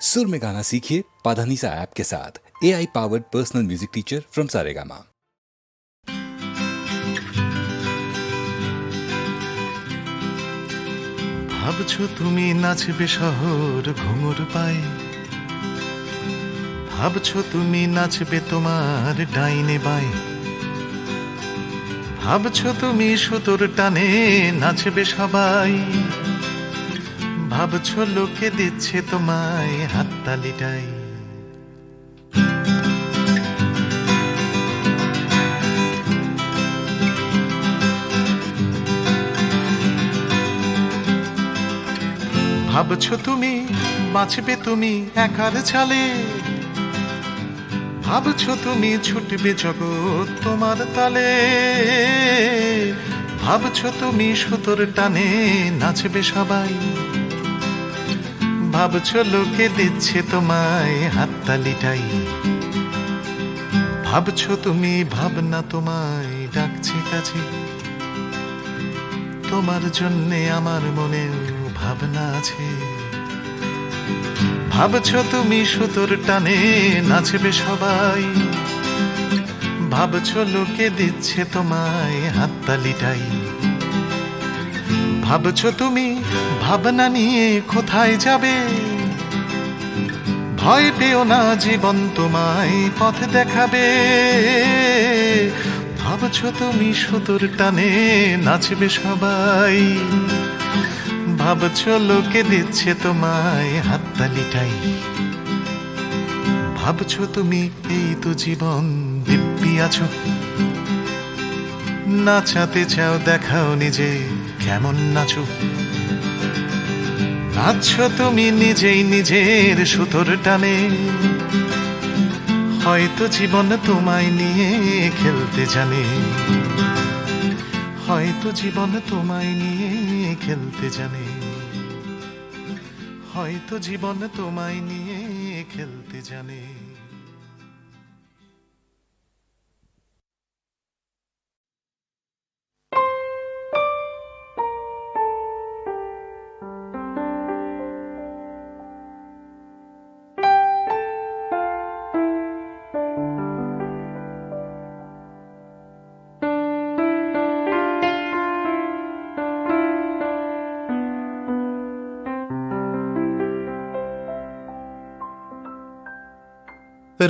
सुर में गाना सीखिए पाधानीसा ऐप के साथ A I powered personal music teacher from Saregama ভাবছো তুমি নাচবে শহর ঘুঙুর পায়ে ভাবছো তুমি নাচবে তোমার ডাইনে বায়ে ভাবছো তুমি সুতোর টানে নাচবে সবাই ভাবছ লোকে দিচ্ছে তোমায় হাততালিটাই। ভাবছ তুমি, বাঁচবে তুমি একার ছালে। ভাবছ তুমি, ছুটবে জগৎ তোমার তালে। ভাবছ তুমি, সুতোর টানে নাচবে সবাই। ভাবছ লোকে দিচ্ছে তোমায় হাততালিটাই? ভাবছ তুমি ভাবনা তোমায় ডাকছে কাছে? তোমার জন্যে আমার মনেও ভাবনা আছে। ভাবছ তুমি সুতোর টানে নাচবে সবাই? ভাবছ লোকে দিচ্ছে তোমায় হাততালিটাই? ভাবছ তুমি? ভাবনা নিয়ে কোথায় যাবে? ভয় পেও না, জীবন তোমায় পথ দেখাবে। ভাবছ তুমি সুতোর টানে নাচবে সবাই? ভাবছ লোকে দিচ্ছে তোমায় হাততালিটাই? ভাবছ তুমি এই তো জীবন দিব্যি আছো? নাচাতে চাও, দেখাও নিজে। কেমন নাচো? নাচছো তুমি নিজেই নিজের সুতোর টানে। হয়তো জীবন তোমায় নিয়ে খেলতে জানে। হয়তো জীবন তোমায় নিয়ে খেলতে জানে। হয়তো জীবন তোমায় নিয়ে খেলতে জানে।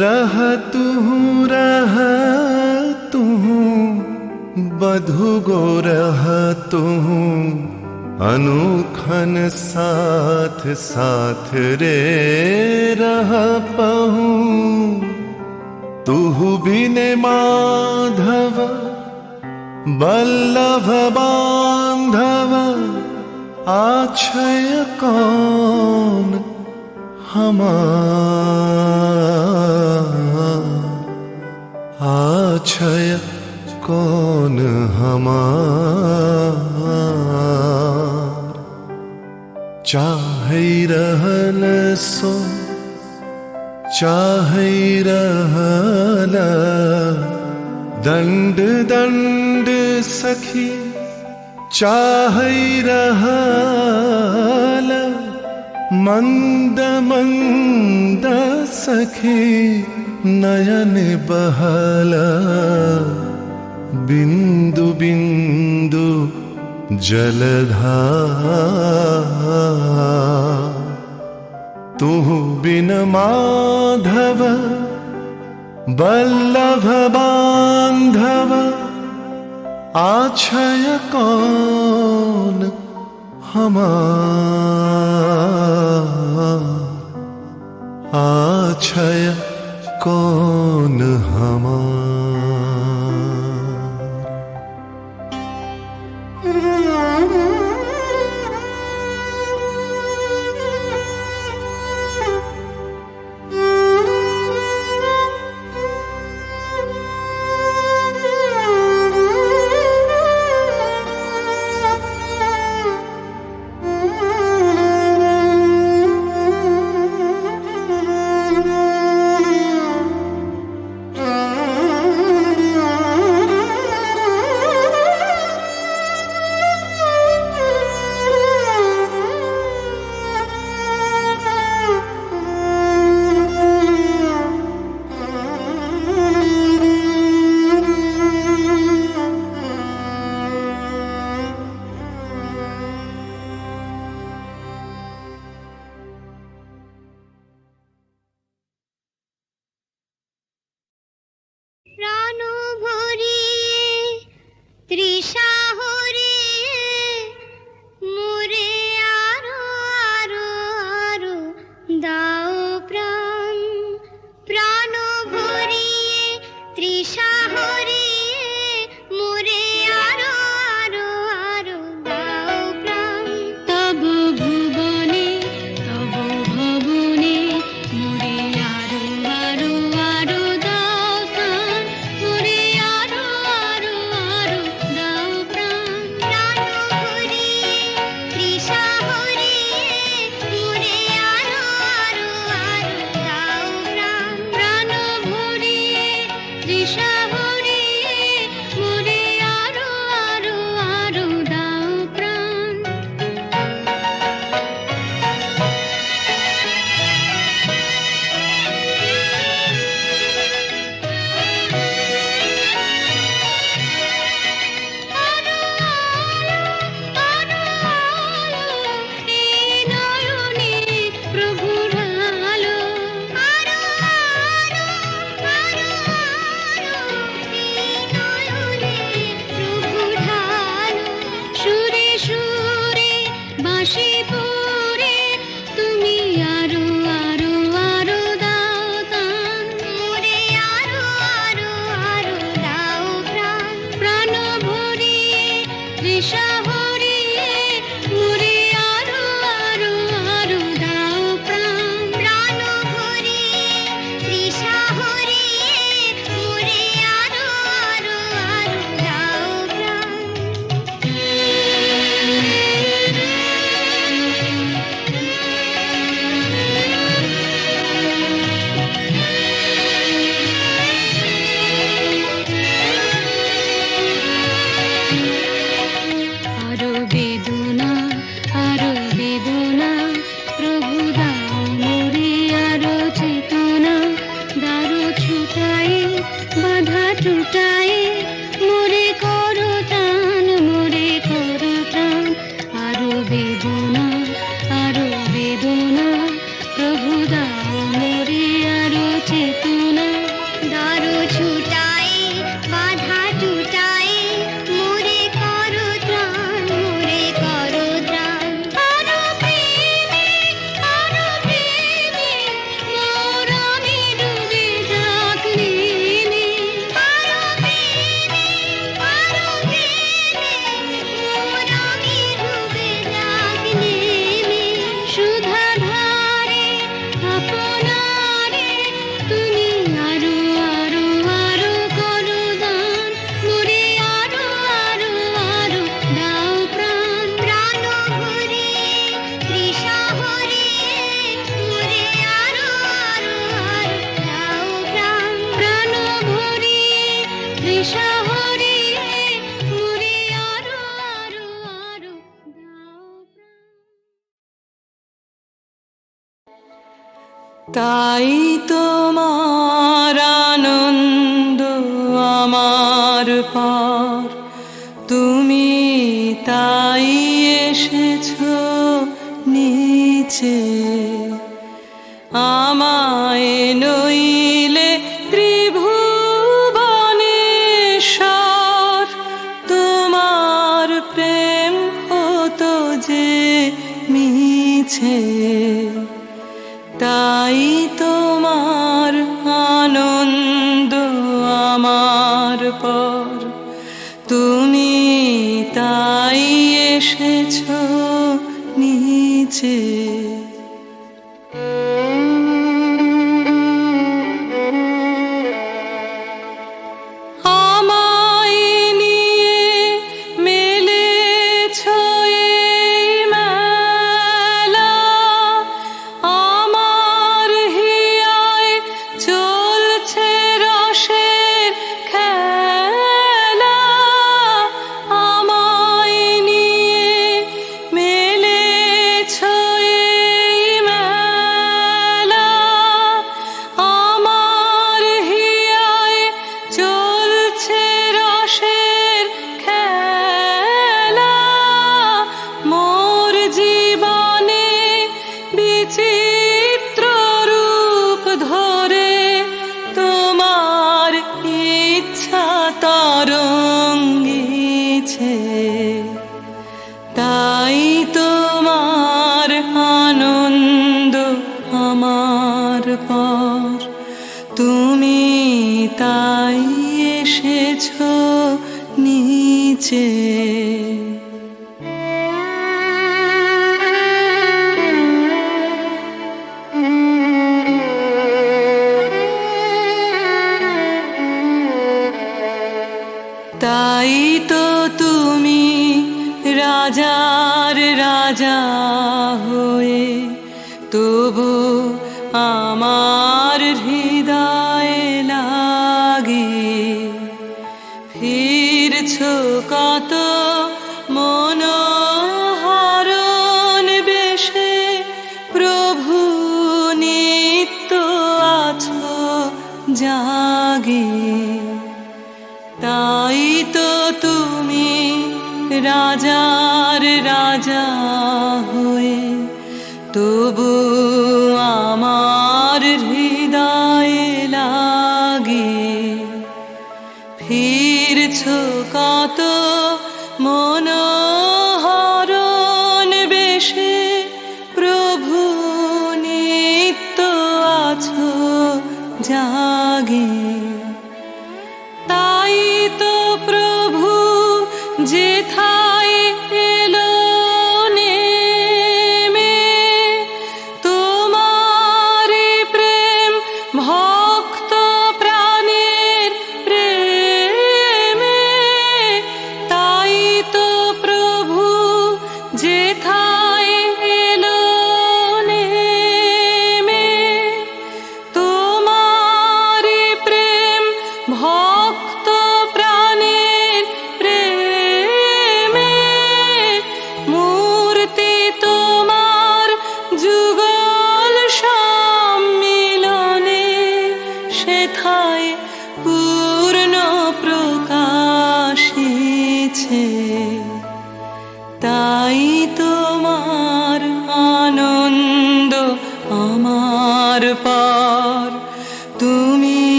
रह रह बधु गो रह तू अनुखन साथ साथ रे रह पहू। तुहु बिने माधव बल्लभ बांधव आछय कौन हमार आछय कौन हमार चाहे रहल सो चाहे रहल दंड दंड सखी चाहे रहल मन्द मन्द सखे नयन बहल। बिन्दु बिन्दु जलधा जलधाुह बिन माधव बल्लभबान्धव आच्छय कौन हमार आछय कौन हमार তাই তোমার আনন্দ আমার পর। তুমি তাই এসেছ নিচে। আছে তাই তোমার আনন্দ আমার পর। তুমি তাই এসেছ নিচে। তবু আমার হৃদয়ে ফিরছ কত মনোহরণ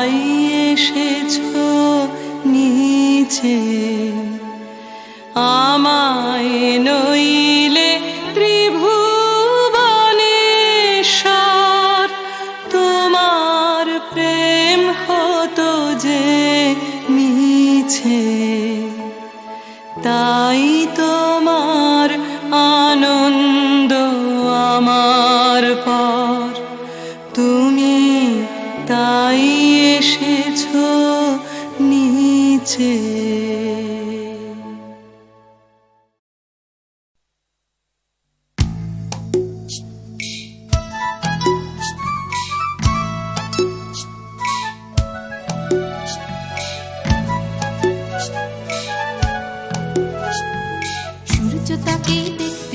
তাই এসেছ নিচে। আমায় নইলে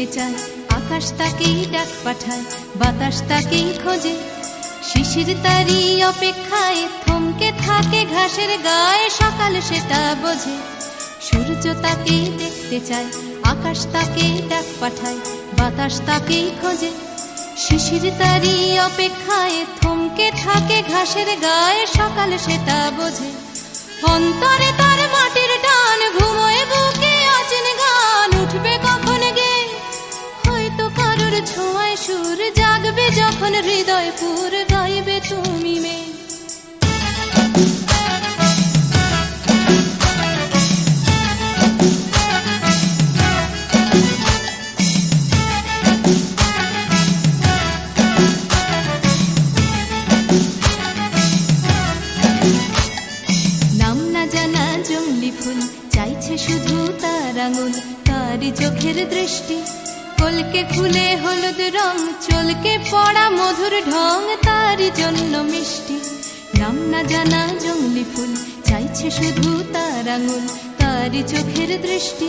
দেখতে চায়। আকাশ তাকেই ডাক পাঠায়, বাতাস তাকেই খোঁজে। শিশির তারি অপেক্ষায় থমকে থাকে, ঘাসের গায়ে সকাল সেটা বোঝে। সূর্য তাকেই দেখতে চায়, আকাশ তাকেই ডাক পাঠায়, বাতাস তাকেই খোঁজে। শিশির তারি অপেক্ষায় থমকে থাকে, ঘাসের গায়ে সকাল সেটা বোঝে। অন্তরে তার মাটির টান ঘুমোয় ছোঁয়ায় সুর জাগবে যখন হৃদয় পুর গাইবে তুমি মে। জানা জঙ্গলি ফুল, চাইছে শুধু তার আঙুল, তারই চোখের দৃষ্টি। কলকে ফুলে হলুদ রং, চলকে পড়া মধুর ঢং, তারই জন্য মিষ্টি। নাম না জানা জঙ্গলি ফুল, চাইছে শুধু তার আঙুল, তারই চোখের দৃষ্টি।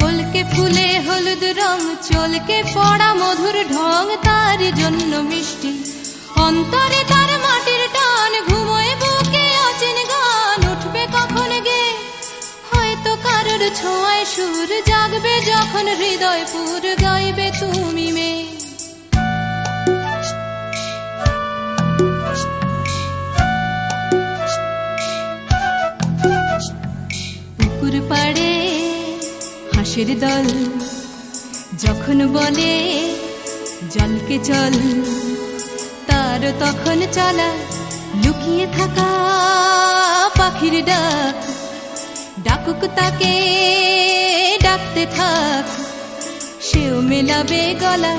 কলকে ফুলে হলুদ রং, চলকে পড়া মধুর ঢং, তারই জন্য মিষ্টি। অন্তরে তার কারোর ছোঁয়ায় সুর জাগবে যখন হৃদয় পুর গাইবে তুমি মে পুকুর পাড়ে হাঁসের দল যখন বলে, জলকে চল। তার তখন চলা লুকিয়ে থাকা পাখির ডাক ডাকুক তাকে, ডাকতে থাক। সেও মেলাবে গলা।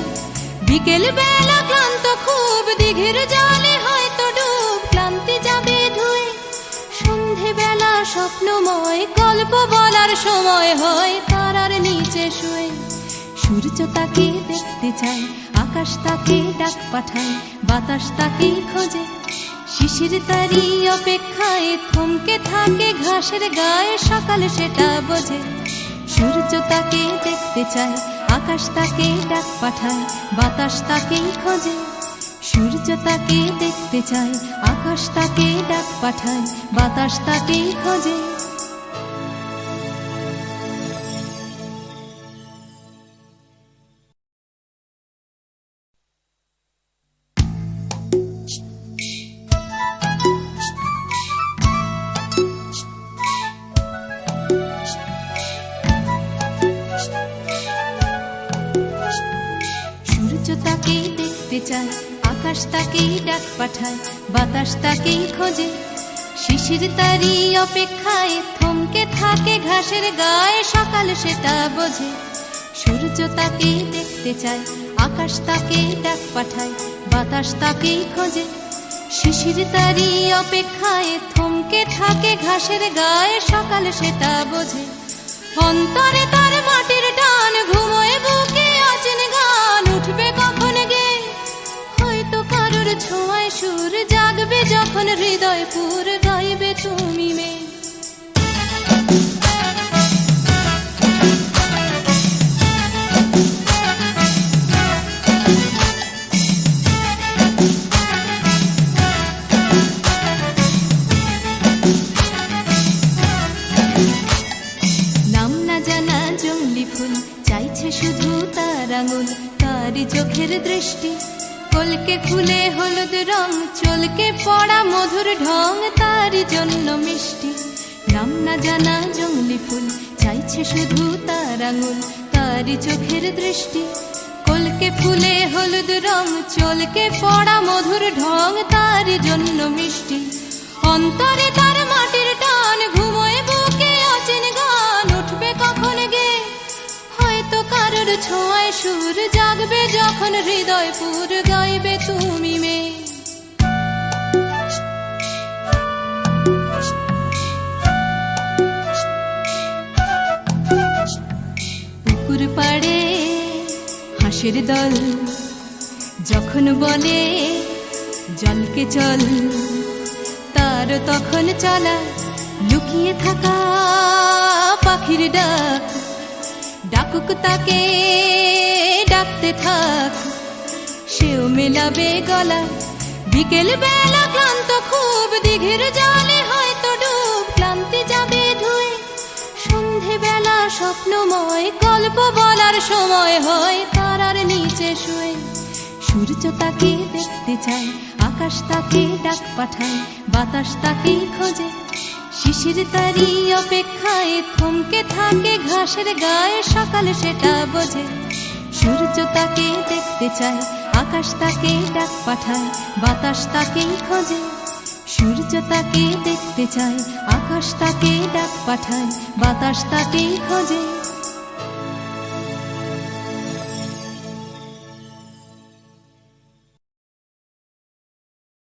বিকেল বেলা ক্লান্ত খুব, দিঘির জলে হয়তো ডুব। ক্লান্তি যাবে ধুয়ে। সন্ধে বেলা স্বপ্নময়, গল্প বলার সময় হয় তারার নিচে শুয়ে। সূর্য তাকে দেখতে চায়, আকাশ তাকে ডাক পাঠায়, বাতাস তাকে খোঁজে। শিশির তারি অপেক্ষায় থমকে থাকে ঘাসের গায়ে, সকাল সেটা বোঝে। সূর্য তাকে দেখতে চায়, আকাশ তাকে ডাক পাঠায়, বাতাস তাকেই খোঁজে। সূর্য তাকে দেখতে চায়, আকাশ তাকে ডাক পাঠায়, বাতাস তাকেই খোঁজে। দেখতে চায়। আকাশ তাকেই ডাক পাঠায়, বাতাস তাকেই খোঁজে। শিশির তারি অপেক্ষায় থমকে থাকে ঘাসের গায়ে, সকাল সেটা বোঝে। সূর্য তাকেই দেখতে চায়, আকাশ তাকেই ডাক পাঠায়, বাতাস তাকেই খোঁজে। শিশির তারি অপেক্ষায় থমকে থাকে ঘাসের গায়ে, সকাল সেটা বোঝে। অন্তরে তার মাটির জাগবে যখন হৃদয় পুর গাইবে তুমি না জানা চাইছে শুধু তার আঙুল, তারই চোখের দৃষ্টি। কলকে ফুলে হলুদ রং, চলকে পড়া মধুর ঢং তারই জন্য মিষ্টি। নাম না জানা জঙ্গলি ফুল, চাইছে শুধু তার আঙুল তারই চোখের দৃষ্টি। কলকে ফুলে হলুদ রং, চলকে পড়া মধুর ঢং তারই জন্য মিষ্টি। অন্তরে তার হয়তো কারোর ছোঁয়ায় সুর জাগবে যখন হৃদয় পুর গাইবে তুমি মেয়ে। পুকুর পাড়ে হাঁসের দল যখন বলে, জলকে চল। তার তখন চলা লুকিয়ে থাকা পাখির ডাক ডাকুক তাকে, ডাকতে থাক। সেও মেলাবে গলা বিকেল বেলা ক্লান্ত খুব, দিঘির জলে হয়তো ডুব, ক্লান্তি যাবে ধুয়ে। সন্ধে বেলা স্বপ্নময়, গল্প বলার সময় হয়, তারার নিচে শুয়ে। সূর্য তাকে দেখতে চায়, আকাশ তাকে ডাক পাঠায়, বাতাস তাকে খোঁজে। শিশির তারি অপেক্ষায় থমকে থাকে ঘাসের গায়ে, সকাল সেটা বোঝে। সূর্য তাকে দেখতে চায়, আকাশ তাকে ডাক পাঠায়, বাতাস তাকেই খোঁজে। সূর্য তাকে দেখতে চায়, আকাশ তাকে ডাক পাঠায়, বাতাস তাকেই খোঁজে।